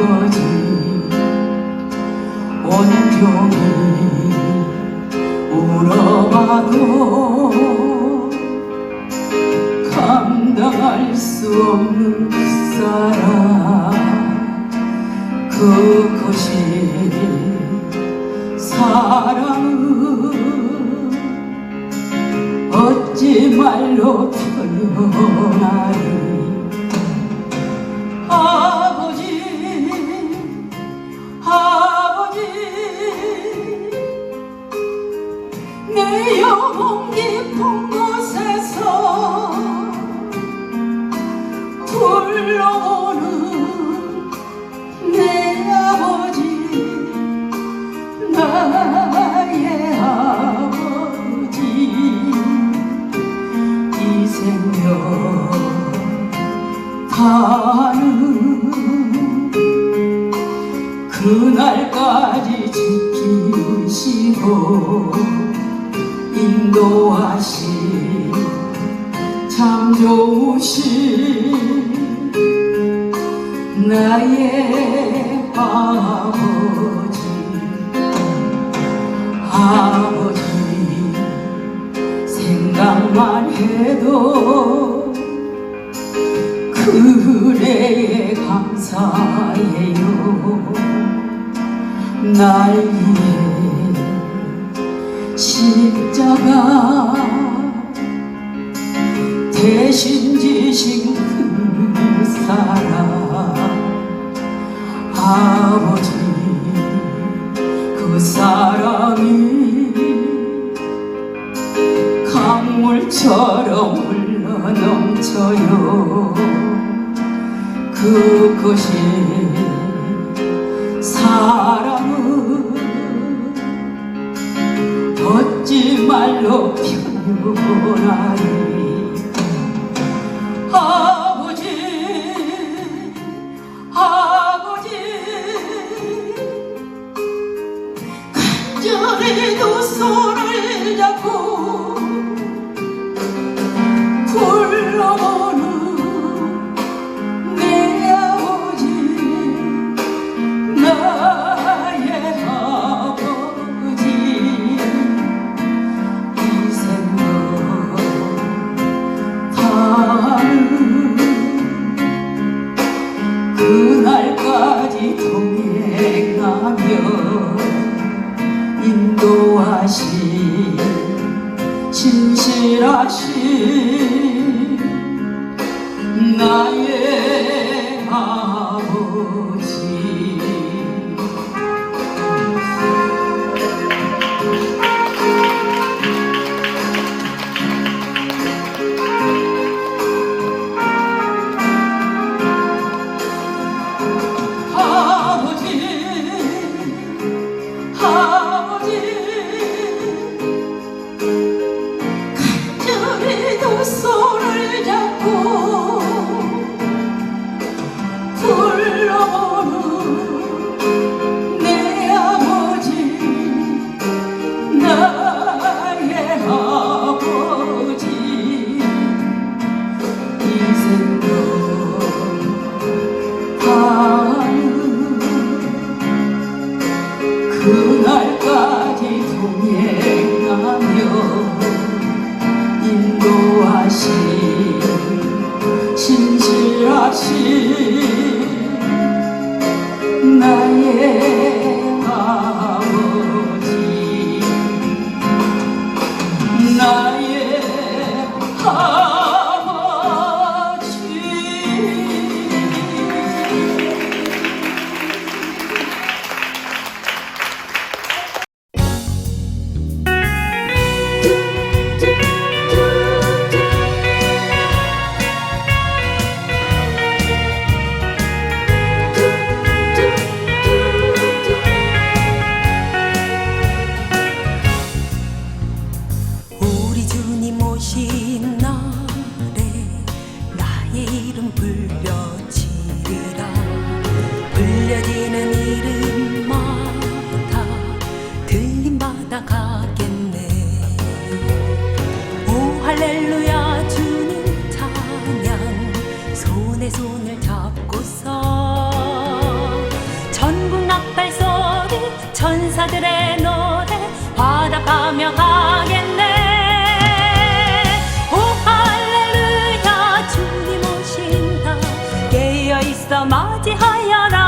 아버지 온종일 울어봐도 감당할 수 없는 사랑. 그것이 사랑은 어찌 말로 표현하리 날까지 지키시고 인도하시 참 좋으신 나의 아버지 아버지 생각만 해도 그래에 감사해요 날 위해 십자가 대신 지신 그 사랑. 아버지 그 사랑이 강물처럼 흘러 넘쳐요. 그것이 사랑 말로 표현 신 인 나가겠네. 오 할렐루야 주님 찬양. 손에 손을 잡고서 전국 낙발 소리 천사들의 노래 바다가며 가겠네. 오 할렐루야 주님 오신다 깨어있어 맞이하여라.